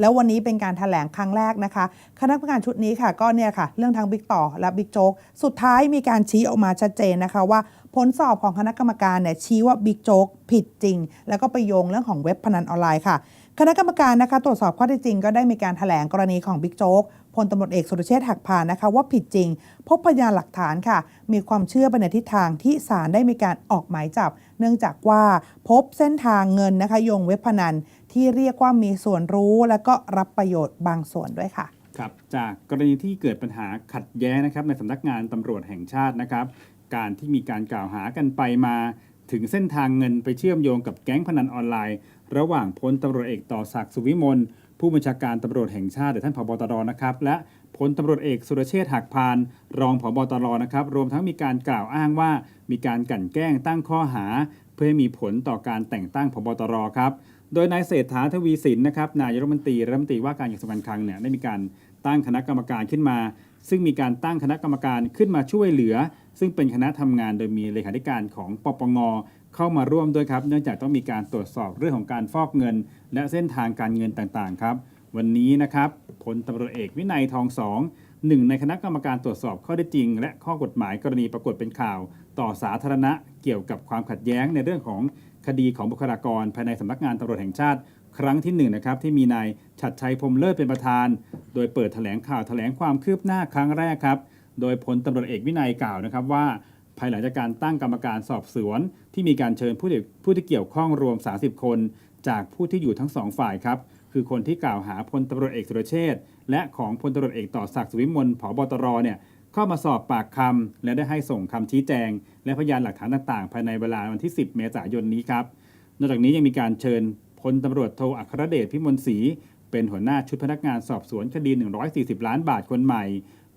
แล้ววันนี้เป็นการถแถลงครั้งแรกนะคะ คณะกรรมการชุดนี้ค่ะ ก็เนี่ยค่ะ เรื่องทางบิ๊กต่อและบิ๊กโจ๊ก สุดท้ายมีการชี้ออกมาชัดเจนนะคะว่าผลสอบของคณะกรรมการเนี่ยชี้ว่าบิ๊กโจ๊กผิดจริง แล้วก็ไปโยงเรื่องของเว็บพนันออนไลน์ค่ะ คณะกรรมการนะคะตรวจสอบข้อเท็จจริงก็ได้มีการถแถลงกรณีของบิ๊กโจ๊กพลตำรวจเอกสุรเชษฐ์หักพานนะคะว่าผิดจริง พบพยานหลักฐานค่ะ มีความเชื่อไปในทิศทางที่ศาลได้มีการออกหมายจับ เนื่องจากว่าพบเส้นทางเงินนะคะโยงเว็บพนัน ที่เรียกว่ามีส่วนรู้ และก็รับประโยชน์บางส่วนด้วยค่ะครับจากกรณีที่เกิดปัญหาขัดแย้งนะครับในสำนักงานตำรวจแห่งชาตินะครับ การที่มีการกล่าวหากันไปมา ถึงเส้นทางเงินไปเชื่อมโยงกับแก๊งพนันออนไลน์ ระหว่างพลตำรวจเอกต่อศักดิ์สุวิมลผู้บัญชาการตำรวจแห่งชาติหรือท่านผบตรนะครับและพลตำรวจเอกสุรเชษฐ์หักพาน รองผบตรนะครับรวมทั้งมีการกล่าวอ้างว่า มีการกลั่นแกล้งตั้งข้อหา เพื่อให้มีผลต่อการแต่งตั้งผบตรครับโดยนายเศรษฐาทวีสินนะครับนายรัฐมนตรีรัฐมนตรีว่าการกระทรวงการคลังเนี่ยได้มีการตั้งคณะกรรมการขึ้นมา ซึ่งมีการตั้งคณะกรรมการขึ้นมาช่วยเหลือ ซึ่งเป็นคณะทำงานโดยมีเลขาธิการของปปง เข้ามาร่วมด้วยครับ เนื่องจากต้องมีการตรวจสอบเรื่องของการฟอกเงิน และเส้นทางการเงินต่างๆครับ วันนี้นะครับพลตำรวจเอกวินัยทองสองหนึ่งในคณะกรรมการตรวจสอบข้อได้จริง และข้อกฎหมายกรณีปรากฏเป็นข่าว ต่อสาธารณะเกี่ยวกับความขัดแย้งในเรื่องของคดีของบุคลากร ภายในสำนักงานตำรวจแห่งชาติ ครั้งที่1นงนะครับที่มีนายฉัดชัยพรมเลิศเป็นประธาน โดยเปิดแถลงข่าวแถลงความคืบหน้าครั้งแรกครับ โดยพลตำรวจเอกวินัยกล่าวนะครับว่า ภายหลังจากการตั้งกรรมการสอบสวน ที่มีการเชิญผู้ที่ผู้ที่เกี่ยวข้องรวม 30 คน จากผู้ที่อยู่ทั้งสองฝ่ายครับ คือคนที่กล่าวหาพลตำรวจเอกสุรเชษฐ์และของพลตำรวจเอกต่อศักดิ์สุวิมลผบตรเนี่ยเข้ามาสอบปากคำและได้ให้ส่งคำชี้แจง และพยานหลักฐานต่างๆ ภายในเวลาวันที่ 10 เมษายนนี้ครับนอกจากนี้ยังมีการเชิญพลตำรวจโทอัครเดชพิมลศรีเป็นหัวหน้าชุดพนักงานสอบสวนคดี 140 ล้านบาทคนใหม่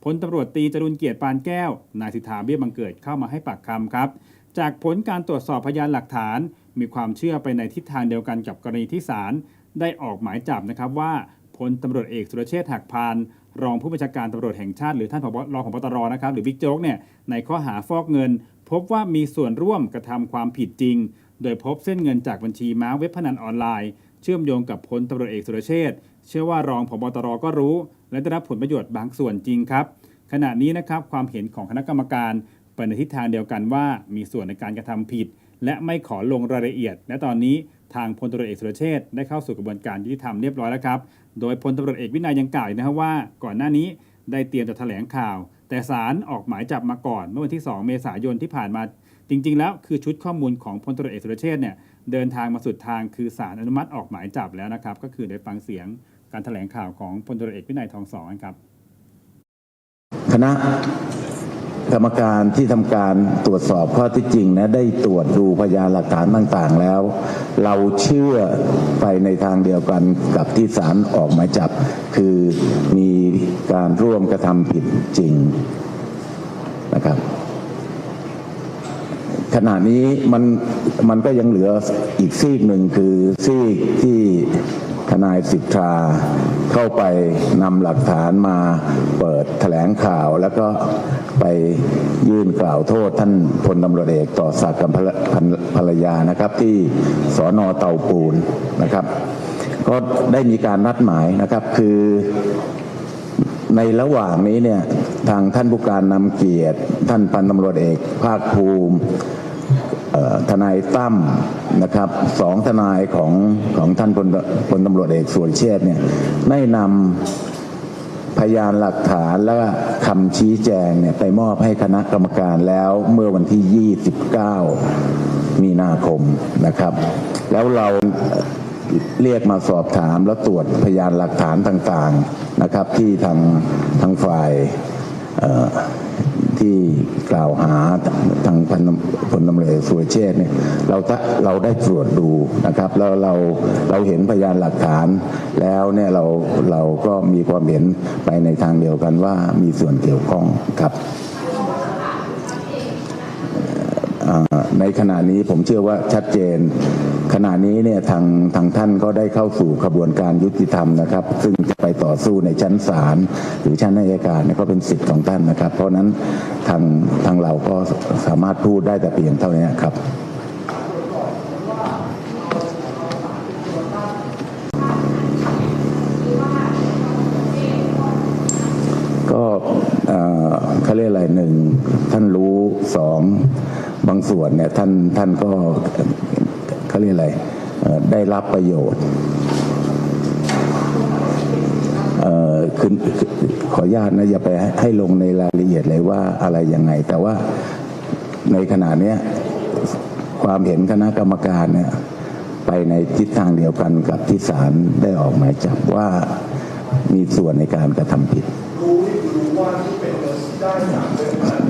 พลตำรวจตีจรุนเกียรติปานแก้ว นายสิทธาเบี้ยบังเกิดเข้ามาให้ปากคำครับ จากผลการตรวจสอบพยานหลักฐาน มีความเชื่อไปในทิศทางเดียวกันกับกรณีที่ศาลได้ออกหมายจับนะครับว่าพลตำรวจเอกสุรเชษฐ์หักพานรองผู้บัญชาการตำรวจแห่งชาติหรือท่านผบรองผบตรนะครับหรือบิ๊กโจ๊กเนี่ยในข้อหาฟอกเงิน พบว่ามีส่วนร่วมกระทำความผิดจริง โดยพบเส้นเงินจากบัญชีม้าเว็บพนันออนไลน์ เชื่อมโยงกับพลตำรวจเอกสุรเชษฐ์ เชื่อว่ารองผบตรก็รู้ และได้รับผลประโยชน์บางส่วนจริงครับ ขณะนี้นะครับความเห็นของคณะกรรมการไปในทิศทางเดียวกันว่ามีส่วนในการกระทำผิด และไม่ขอลงรายละเอียด และตอนนี้ทางพลตรเอกสุรเชษฐ์ได้เข้าสู่กระบวนการยุติธรรมเรียบร้อยแล้วครับ โดยพลตรเอกวินัยยังกล่าวนะครับว่า ก่อนหน้านี้ได้เตรียมจะแถลงข่าว แต่ศาลออกหมายจับมาก่อนเมื่อวันที่ 2 เมษายนที่ผ่านมา จริง ๆ แล้วคือชุดข้อมูลของพลตรเอกสุรเชษฐ์เนี่ยเดินทางมาสุดทางคือศาลอนุมัติออกหมายจับแล้วนะครับ ก็คือได้ฟังเสียง การแถลงข่าวของพลตรเอกวินัยทองสองครับ คณะกรรมการที่ทำการตรวจสอบข้อที่จริงนะได้ตรวจดูพยานหลักฐานต่างๆแล้ว เราเชื่อไปในทางเดียวกันกับที่ศาลออกหมายจับ คือมีการร่วมกระทำผิดจริงนะครับขณะนี้มันมันก็ยังเหลืออีกซีกหนึ่งคือซีกที่ ทนายสิทธาเข้าไปนำหลักฐานมาเปิดแถลงข่าวแล้วก็ไปยื่นกล่าวโทษท่านพลตำรวจเอกต่อศักดิ์กับภรรภรรยานะครับ ที่สอนอเตาปูนนะครับ ก็ได้มีการนัดหมายนะครับคือในระหว่างนี้เนี่ยทางท่านผู้การนำเกียรติ ท่านพันตำรวจเอกภาคภูมิ ทนายตั้มนะครับสองทนายของของท่านพลพลตำรวจเอกสุรเชษ์เนี่ยได้นำพยานหลักฐานและคำชี้แจงเนี่ยไปมอบให้คณะกรรมการแล้วเมื่อวันที่ 29 มีนาคมนะครับ แล้วเราเรียกมาสอบถามแล้วตรวจพยานหลักฐานต่างๆนะครับ ที่ทางทางฝ่าย ที่กล่าวหาทางพันพลตำรวจเอกสุรเชษฐ์เนี่ยเราตะเราได้ตรวจดูนะครับแล้วเราเราเห็นพยานหลักฐานแล้วเนี่ยเราเราก็มีความเห็นไปในทางเดียวกันว่ามีส่วนเกี่ยวข้องครับ ในขณะนี้ผมเชื่อว่าชัดเจน ขณะนี้เนี่ยทางทางท่านก็ได้เข้าสู่ขบวนการยุติธรรมนะครับ ซึ่งจะไปต่อสู้ในชั้นศาลหรือชั้นนายการก็เป็นสิทธิ์ของท่านนะครับ เพราะนั้นทางทางเราก็สามารถพูดได้แต่เพียงเท่านี้ครับก็เขาเรียกอะไรหนึ่งท่านรู้สอง บางส่วนเนี่ยท่านท่านก็เขาเรียกอะไรได้รับประโยชน์คือขออนุญาตนะอย่าไปให้ลงในรายละเอียดเลยว่าอะไรยังไง แต่ว่าในขณะเนี้ยความเห็นคณะกรรมการเนี่ยไปในทิศทางเดียวกันกับที่ศาลได้ออกหมายจับว่ามีส่วนในการกระทำผิด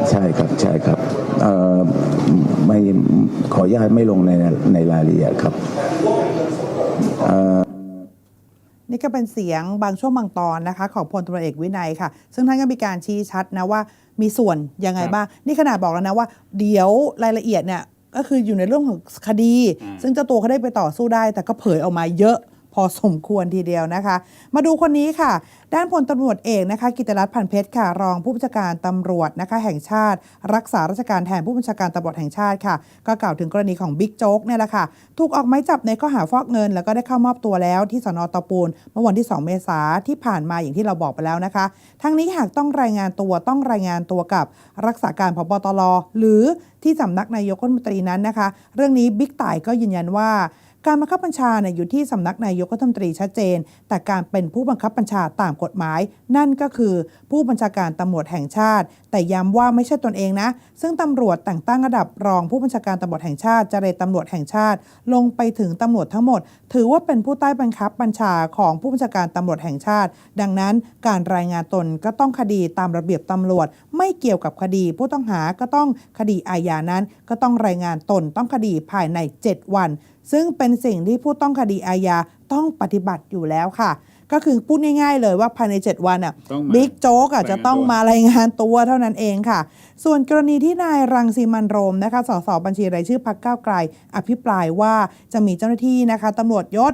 ใช่ครับใช่ครับ ไม่ขออนุญาตไม่ลงในในรายละเอียดครับนี่ก็เป็นเสียงบางช่วงบางตอนนะคะ ของพลตำรวจเอกวินัยค่ะ ซึ่งท่านก็มีการชี้ชัดนะว่ามีส่วนยังไงครับบ้าง นี่ขนาดบอกแล้วนะว่า เดี๋ยวรายละเอียดเนี่ยก็คืออยู่ในเรื่องของคดีอ่าซึ่งเจ้าตัวเขาได้ไปต่อสู้ได้ แต่ก็เผยออกมาเยอะ พอสมควรทีเดียวนะคะ มาดูคนนี้ค่ะ ด้านพลตำรวจเอกนะคะกิตติรัตน์พันเพชรค่ะ รองผู้บัญชาการตำรวจนะคะแห่งชาติ รักษาราชการแทนผู้บัญชาการตำรวจแห่งชาติค่ะ ก็กล่าวถึงกรณีของบิ๊กโจ๊กเนี่ยแหละค่ะ ถูกออกหมายจับในข้อหาฟอกเงิน แล้วก็ได้เข้ามอบตัวแล้วที่สนตะปูนเมื่อวันที่ 2 เมษาที่ผ่านมาอย่างที่เราบอกไปแล้วนะคะ ทั้งนี้หากต้องรายงานตัวต้องรายงานตัวกับรักษาการพบตรหรือที่สำนักนายกรัฐมนตรีนั้นนะคะ เรื่องนี้บิ๊กต่ายก็ยืนยันว่า การบังคับบัญชาเนี่ยอยู่ที่สำนักนายกรัฐมนตรีชัดเจน แต่การเป็นผู้บังคับบัญชาตามกฎหมาย นั่นก็คือผู้บัญชาการตำรวจแห่งชาติ แต่ย้ำว่าไม่ใช่ตนเองนะ ซึ่งตำรวจแต่งตั้งระดับรองผู้บัญชาการตำรวจแห่งชาติเจรตำรวจแห่งชาติ ลงไปถึงตำรวจทั้งหมด ถือว่าเป็นผู้ใต้บังคับบัญชาของผู้บัญชาการตำรวจแห่งชาติ ดังนั้นการรายงานตนก็ต้องคดีตามระเบียบตำรวจ ไม่เกี่ยวกับคดี ผู้ต้องหาก็ต้องคดีอาญานั้น ก็ต้องรายงานตนต้องคดีภายใน 7 วัน ซึ่งเป็นสิ่งที่ผู้ต้องคดีอาญาต้องปฏิบัติอยู่แล้วค่ะ ก็คือพูดง่ายๆเลยว่าภายใน 7 วันอะต้องมาบิ๊กโจ๊กอะรายงานจะต้องตัวมารายงานตัวเท่านั้นเองค่ะ ส่วนกรณีที่นายรังสีมันโรมนะคะสสบัญชีรายชื่อพักก้าวไกล อภิปรายว่าจะมีเจ้าหน้าที่นะคะตำรวจยศพ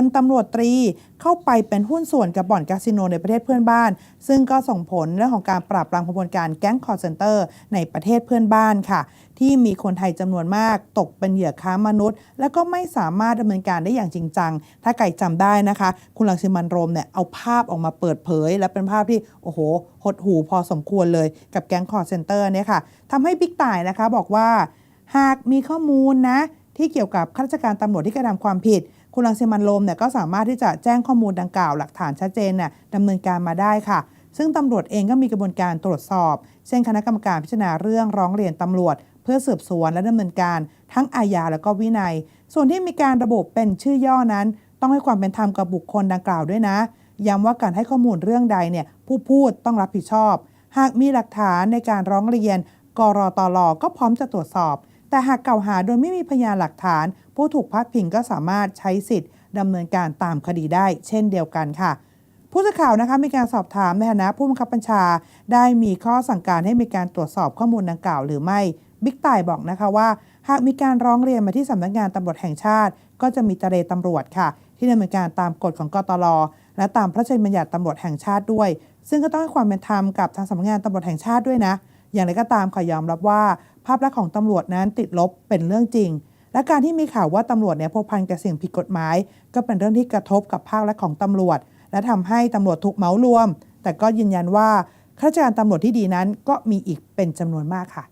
ลตำรวจตรีเข้าไปเป็นหุ้นส่วนกับบ่อนคาสิโนในประเทศเพื่อนบ้าน ซึ่งก็ส่งผลเรื่องของการปราบปรามขบวนการแก๊งคอร์เซนเตอร์ในประเทศเพื่อนบ้านค่ะ ที่มีคนไทยจำนวนมากตกเป็นเหยื่อค้ามนุษย์ และก็ไม่สามารถดำเนินการได้อย่างจริงจัง ถ้าไก่จำได้นะคะ คุณลังสิมันโรมเนี่ยเอาภาพออกมาเปิดเผย และเป็นภาพที่โอ้โหหดหูพอสมควรเลยกับแก๊งคอร์เซนเตอร์เนี่ยค่ะทำให้บิ๊กต่ายนะคะบอกว่า หากมีข้อมูลนะที่เกี่ยวกับข้าราชการตำรวจที่กระทำความผิด คุณลังสิมันโรมเนี่ยก็สามารถที่จะแจ้งข้อมูลดังกล่าวหลักฐานชัดเจนน่ะดำเนินการมาได้ค่ะ ซึ่งตำรวจเองก็มีกระบวนการตรวจสอบ เช่นคณะกรรมการพิจารณาเรื่องร้องเรียนตำรวจ เพื่อสืบสวนและดำเนินการ ทั้งอาญาและก็วินัย ส่วนที่มีการระบุเป็นชื่อย่อนั้น ต้องให้ความเป็นธรรมกับบุคคลดังกล่าวด้วยนะย้ำว่าการให้ข้อมูลเรื่องใดเนี่ยผู้พูดต้องรับผิดชอบ หากมีหลักฐานในการร้องเรียน กรตลก็พร้อมจะตรวจสอบ แต่หากกล่าวหาโดยไม่มีพยานหลักฐาน ผู้ถูกพาดพิงก็สามารถใช้สิทธิ์ดำเนินการตามคดีได้ เช่นเดียวกันค่ะ ผู้สื่อข่าวนะคะมีการสอบถามในฐานะผู้บังคับบัญชา ได้มีข้อสั่งการให้มีการตรวจสอบข้อมูลดังกล่าวหรือไม่บิ๊กต่ายบอกนะคะว่า หากมีการร้องเรียนมาที่สำนักงานตำรวจแห่งชาติ ก็จะมีเจรตำรวจค่ะ ที่ดำเนินการตามกฎของกตลและตามพระราชบัญญัติตำรวจแห่งชาติด้วย ซึ่งก็ต้องให้ความเป็นธรรมกับทางสำนักงานตำรวจแห่งชาติด้วยนะ อย่างไรก็ตามขอยอมรับว่าาพลักษณ์ของตำรวจนั้นติดลบเป็นเรื่องจริง และการที่มีข่าวว่าตำรวจเนี่ยพัวพันกับสิ่งผิดกฎหมาย ก็เป็นเรื่องที่กระทบกับภาพลักษณ์ของตำรวจ และทำให้ตำรวจถูกเหมารวม แต่ก็ยืนยันว่าข้าราชการตำรวจที่ดีนั้นก็มีอีกเป็นจำนวนมากค่ะ